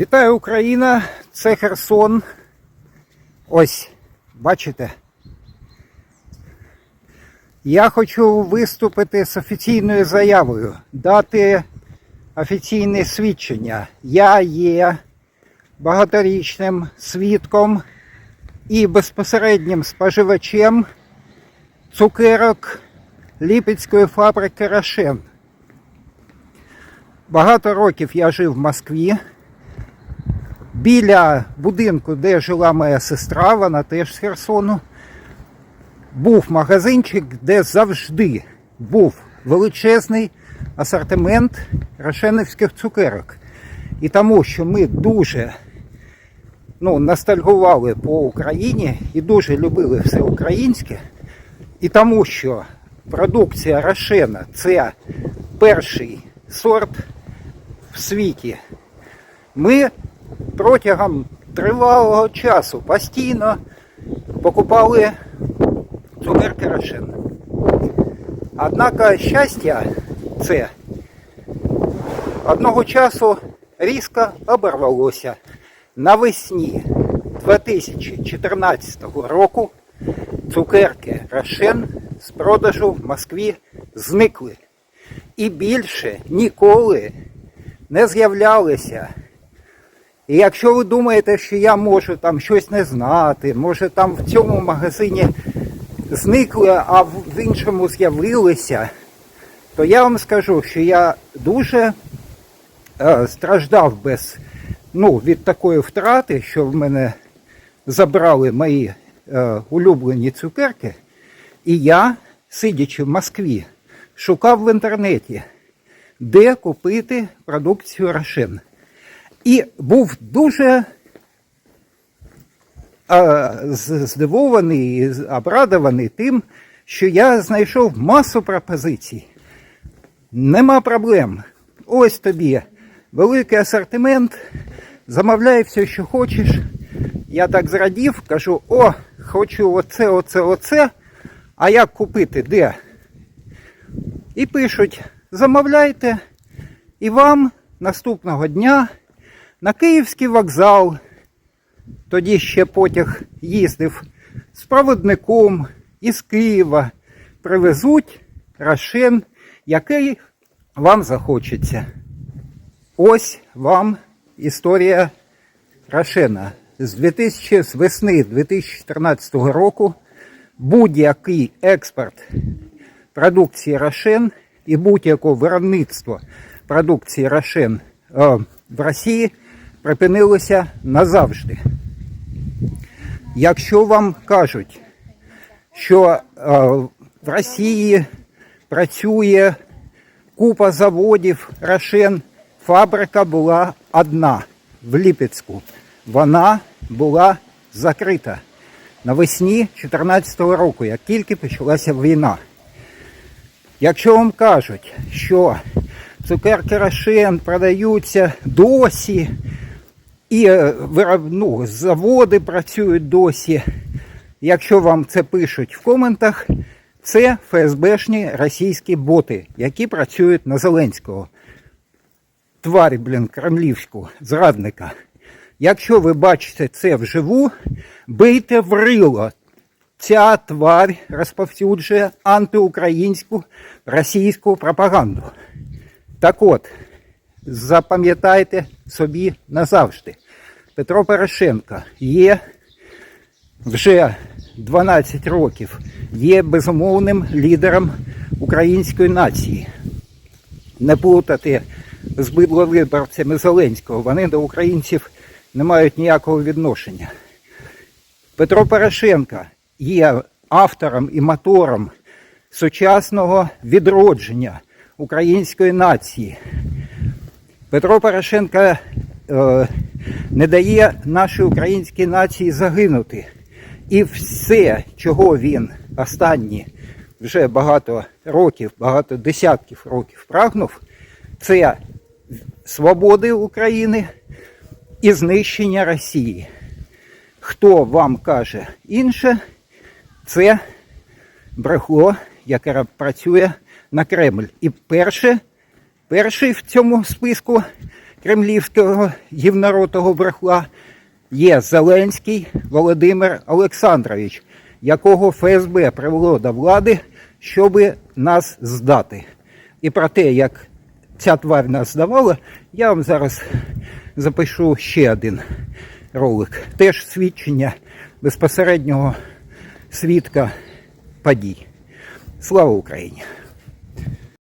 Вітаю Україна! Це Херсон. Ось, бачите? Я хочу виступити з офіційною заявою, дати офіційне свідчення. Я є багаторічним свідком і безпосереднім споживачем цукерок Ліпецької фабрики Рошен. Багато років я жив в Москві. Біля будинку, де жила моя сестра, вона теж з Херсону, був магазинчик, де завжди був величезний асортимент рошенівських цукерок. І тому, що ми дуже ну, ностальгували по Україні і дуже любили все українське, і тому, що продукція Рошена це перший сорт в світі. Ми протягом тривалого часу постійно покупали цукерки Рошен. Однак щастя це одного часу різко оборвалося. Навесні 2014 року цукерки Рошен з продажу в Москві зникли. І більше ніколи не з'являлися. І якщо ви думаєте, що я можу там щось не знати, може там в цьому магазині зникли, а в іншому з'явилися, то я вам скажу, що я дуже е, страждав без, ну, від такої втрати, що в мене забрали мої е, улюблені цукерки, і я, сидячи в Москві, шукав в інтернеті, де купити продукцію Рошен. І був дуже е, здивований і обрадований тим, що я знайшов масу пропозицій. Нема проблем. Ось тобі великий асортимент, замовляй все, що хочеш. Я так зрадів, кажу, о, хочу оце, оце, оце. А як купити? Де? І пишуть, замовляйте, і вам наступного дня на Київський вокзал, тоді ще потяг їздив з проводником із Києва, привезуть Рошен, який вам захочеться. Ось вам історія Рошена. З 2000, з весни 2014 року будь-який експорт продукції Рошен і будь-якого виробництва продукції Рошен е, в Росії припинилося назавжди. Якщо вам кажуть, що е, в Росії працює купа заводів Рошен, фабрика була одна в Ліпецьку. Вона була закрита навесні 2014 року, як тільки почалася війна. Якщо вам кажуть, що цукерки Рошен продаються досі, і е, вироб- ну, заводи працюють досі, якщо вам це пишуть в коментах, це ФСБшні російські боти, які працюють на Зеленського. Тварі, блін, кремлівську, зрадника. Якщо ви бачите це вживу, бийте в рило. Ця тварь розповсюджує антиукраїнську російську пропаганду. Так от, запам'ятайте собі назавжди. Петро Порошенко є вже 12 років, є безумовним лідером української нації. Не плутати з бидловиборцями Зеленського. Вони до українців не мають ніякого відношення. Петро Порошенко є автором і мотором сучасного відродження української нації. Петро Порошенко е, не дає нашій українській нації загинути. І все, чого він останні вже багато років, багато десятків років прагнув, це свободи України і знищення Росії. Хто вам каже інше, це брехло, яке працює на Кремль. І перше, перший в цьому списку кремлівського гівноротого брехла є Зеленський Володимир Олександрович, якого ФСБ привело до влади, щоб нас здати. І про те, як ця тварь нас здавала, я вам зараз запишу ще один ролик. Теж свідчення безпосереднього свідка подій. Слава Україні!